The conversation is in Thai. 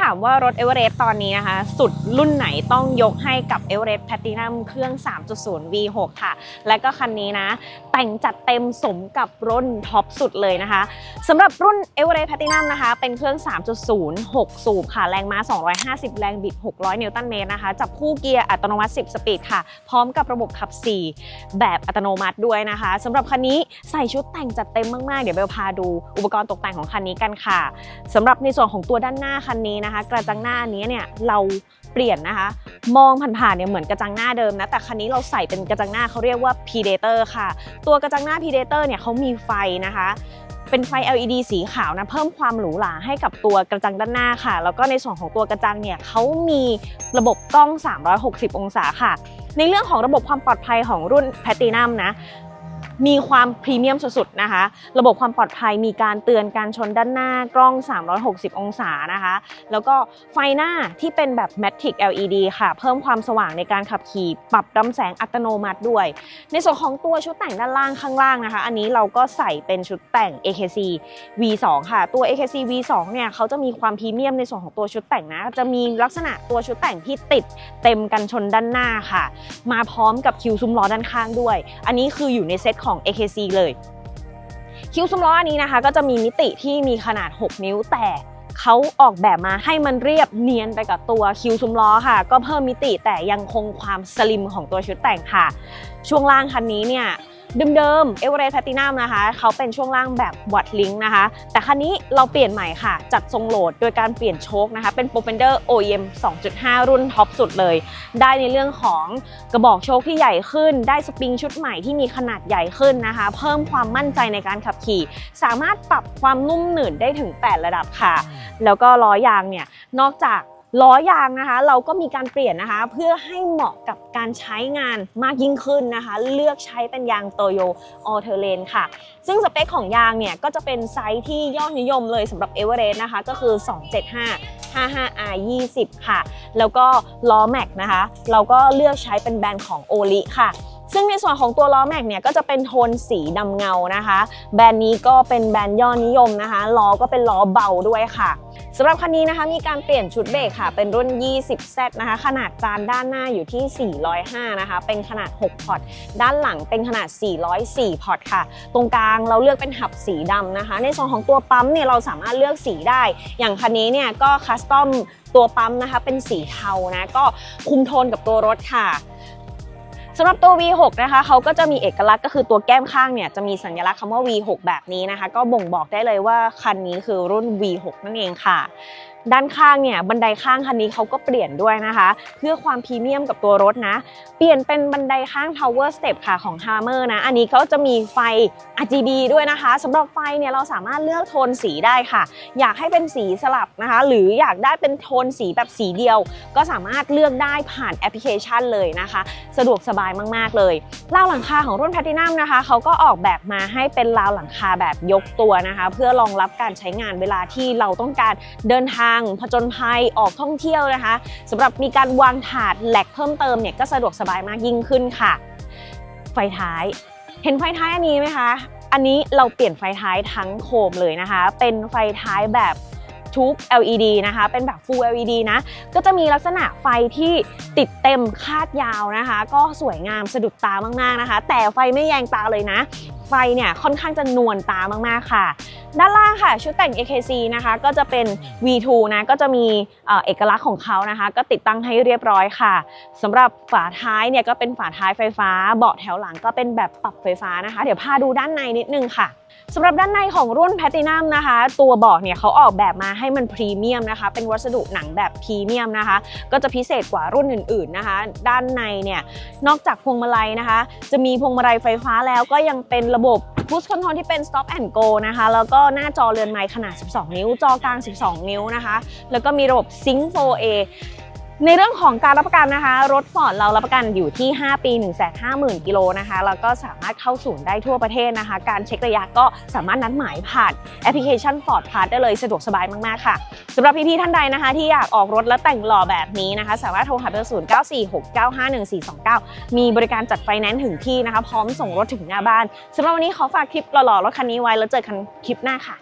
ถามว่ารถเอเวอเรสต์ตอนนี้นะคะ สุดรุ่นไหนต้องยกให้กับเอเวอเรสต์แพตตินัมเครื่อง 3.0 V6 ค่ะ และก็คันนี้นะ แต่งจัดเต็มสมกับรุ่นท็อปสุดเลยนะคะสำหรับรุ่น e v e r e s t Platinum นะคะ เป็นเครื่อง 3.0 6 สูบค่ะ แรงม้า 250 แรงบิด 600 นิวตันเมตรนะคะ จับคู่เกียร์อัตโนมัติ 10 สปีดค่ะ พร้อมกับระบบขับ 4 แบบอัตโนมัติด้วยนะคะสำหรับคันนี้ใส่ชุดแต่งจัดเต็มมากๆ เดี๋ยวเบลพาดูอุปกรณ์ตกแต่งของคันนี้กันค่ะสำหรับในส่วนของตัวด้านหน้าคันนี้นะคะ กระจังหน้าอันนี้เนี่ยเราเปลี่ยนนะคะ มองผ่านๆเนี่ยเหมือนกระจังหน้าเดิมนะแต่คันนี้เราใส่เป็นกระจังหน้าเขาเรียกว่า Predator ค่ะ ตัวกระจังหน้า Predator เนี่ยเขามีไฟนะคะเป็นไฟ LED สีขาวนะเพิ่มความหรูหราให้กับตัวกระจังด้านหน้าค่ะ แล้วก็ในส่วนของตัวกระจังเนี่ยเขามีระบบกล้อง 360 องศาค่ะ ในเรื่องของระบบความปลอดภัยของรุ่น Platinum นะ มีความพรีเมียมสุดๆนะคะ ระบบความปลอดภัยมีการเตือนการชนด้านหน้ากล้อง 360 องศานะคะ แล้วก็ไฟหน้าที่เป็นแบบ Matic LED ค่ะ เพิ่มความสว่างในการขับขี่ ปรับดำแสงอัตโนมัติด้วย ในส่วนของตัวชุดแต่งด้านล่างข้างล่างนะคะ อันนี้เราก็ใส่เป็นชุดแต่ง AKC V2 ค่ะ ตัว AKC V2 เนี่ยเขาจะมีความพรีเมียมในส่วนของตัวชุดแต่งนะ จะมีลักษณะตัวชุดแต่งที่ติดเต็มกันชนด้านหน้าค่ะ มาพร้อมกับคิวซุ้มล้อด้านข้างด้วย อันนี้คืออยู่ในเซตของ AKC เลย คิวซุ้มล้ออันนี้นะคะ ก็จะมีมิติที่มีขนาด 6 นิ้วแต่ เขาออกแบบมาให้มันเรียบเนียนไปกับตัวคิวซุ้มล้อค่ะ ก็เพิ่มมิติแต่ยังคงความสลิมของตัวชุดแต่งค่ะ ช่วงล่างคันนี้เนี่ยเดิมๆ e v e r e s t Platinum นะคะ เขาเป็นช่วงล่างแบบวัดลิงนะคะ แต่คันนี้เราเปลี่ยนใหม่ค่ะ จัดทรงโหลดโดยการเปลี่ยนโชคนะคะ เป็น Propender OEM 2.5 รุ่นท็อปสุดเลย ได้ในเรื่องของกระบอกโชคที่ใหญ่ขึ้น ได้สปริงชุดใหม่ที่มีขนาดใหญ่ขึ้นนะคะ เพิ่มความมั่นใจในการขับขี่ สามารถปรับความนุ่มหนืดได้ถึง 8 ระดับค่ะแล้วก็ล้อยางเนี่ยนอกจากล้อยางนะคะ เราก็มีการเปลี่ยนนะคะ เพื่อให้เหมาะกับการใช้งานมากยิ่งขึ้นนะคะ เลือกใช้เป็นยางโตโยออเทเลนค่ะ ซึ่งสเปคของยางเนี่ย ก็จะเป็นไซส์ที่ยอดนิยมเลยสำหรับเอเวอเรสต์นะคะ ก็คือ 275 55R 20 ค่ะ แล้วก็ล้อแม็กนะคะ เราก็เลือกใช้เป็นแบรนด์ของโอลิค่ะ ซึ่งในส่วนของตัวล้อแม็กเนี่ยก็จะเป็นโทนสีดำเงานะคะ แบรนด์นี้ก็เป็นแบรนด์ยอดนิยมนะคะล้อก็เป็นล้อเบาด้วยค่ะสำหรับคันนี้นะคะมีการเปลี่ยนชุดเบรกค่ะ เป็นรุ่น 20Z นะคะ ขนาดจานด้านหน้าอยู่ที่ 405 นะคะ เป็นขนาด 6 พอร์ต ด้านหลังเป็นขนาด 404 พอร์ตค่ะ ตรงกลางเราเลือกเป็นหับสีดำนะคะ ในส่วนของตัวปั๊มเนี่ยเราสามารถเลือกสีได้ อย่างคันนี้เนี่ยก็คัสตอมตัวปั๊มนะคะ เป็นสีเทานะ ก็คุมโทนกับตัวรถค่ะ สำหรับตัว V6 นะคะเขาก็จะมีเอกลักษณ์ก็คือตัวแก้มข้างเนี่ยจะมีสัญลักษณ์คำว่า V6 แบบนี้นะคะ ก็บ่งบอกได้เลยว่าคันนี้คือรุ่น V6 นั่นเองค่ะ ด้านข้างเนี่ยบันไดข้างคันนี้เขาก็เปลี่ยนด้วยนะคะ เพื่อความพรีเมียมกับตัวรถนะ เปลี่ยนเป็นบันไดข้าง Power Step ค่ะของ Hammer นะ อันนี้เขาจะมีไฟ RGB ด้วยนะคะสำหรับไฟเนี่ยเราสามารถเลือกโทนสีได้ค่ะ อยากให้เป็นสีสลับนะคะ หรืออยากได้เป็นโทนสีแบบสีเดียว ก็สามารถเลือกได้ผ่านแอปพลิเคชันเลยนะคะ สะดวกสบายมาก ๆ เลยราวหลังคาของรุ่น Platinum นะคะเขาก็ออกแบบมาให้เป็นราวหลังคาแบบยกตัวนะคะ เพื่อรองรับการใช้งานเวลาที่เราต้องการเดินทางผจญภัยออกท่องเที่ยวนะคะสำหรับมีการวางถาดแหลกเพิ่มเติมเนี่ยก็สะดวกสบายมากยิ่งขึ้นค่ะ ไฟท้าย เห็นไฟท้ายอันนี้ไหมคะ อันนี้เราเปลี่ยนไฟท้ายทั้งโคมเลยนะคะ เป็นไฟท้ายแบบทูบ LED นะคะ เป็นแบบ Full LED นะ ก็จะมีลักษณะไฟที่ติดเต็มคาดยาวนะคะ ก็สวยงามสะดุดตามากๆนะคะ แต่ไฟไม่แยงตาเลยนะไฟเนี่ยค่อนข้างจะนวลตามากๆค่ะ ด้านล่างค่ะ ชุดแต่ง AKC นะคะก็จะเป็น V2 นะก็จะมีเอกลักษณ์ของเขานะคะ ก็ติดตั้งให้เรียบร้อยค่ะสำหรับฝาท้ายเนี่ยก็เป็นฝาท้ายไฟฟ้า เบาะแถวหลังก็เป็นแบบปรับไฟฟ้านะคะ เดี๋ยวพาดูด้านในนิดนึงค่ะสำหรับด้านในของรุ่น Platinum นะคะ ตัวเบาะเนี่ยเขาออกแบบมาให้มันพรีเมียมนะคะ เป็นวัสดุหนังแบบพรีเมียมนะคะ ก็จะพิเศษกว่ารุ่นอื่นๆนะคะ ด้านในเนี่ยนอกจากพวงมาลัยนะคะ จะมีพวงมาลัยไฟฟ้าแล้วก็ยังเป็นระบบ Push Control ที่เป็น Stop and Go นะคะ แล้วก็หน้าจอเรือนไม้ขนาด 12 นิ้ว จอกลาง 12 นิ้วนะคะ แล้วก็มีระบบ Sync 4A ในเรื่องของการรับประกันนะคะ รถฟอร์ดเรารับประกันอยู่ที่ 5 ปี 150,000 กิโลนะคะแล้วก็สามารถเข้าศูนย์ได้ทั่วประเทศนะคะ การเช็คระยะก็สามารถนัดหมายผ่านแอปพลิเคชัน Ford Pass ได้เลยสะดวกสบายมาก ๆ ค่ะสำหรับพี่ ๆ ท่านใดนะคะ ที่อยากออกรถและแต่งหล่อแบบนี้นะคะ สามารถโทรหาเบอร์ 0 9 4 6 9 5 1 4 2 9 มีบริการจัดไฟแนนซ์ถึงที่นะคะ พร้อมส่งรถถึงหน้าบ้านสำหรับวันนี้ขอฝากคลิปหล่อๆรถคันนี้ไว้แล้วเจอกันคลิปหน้าค่ะ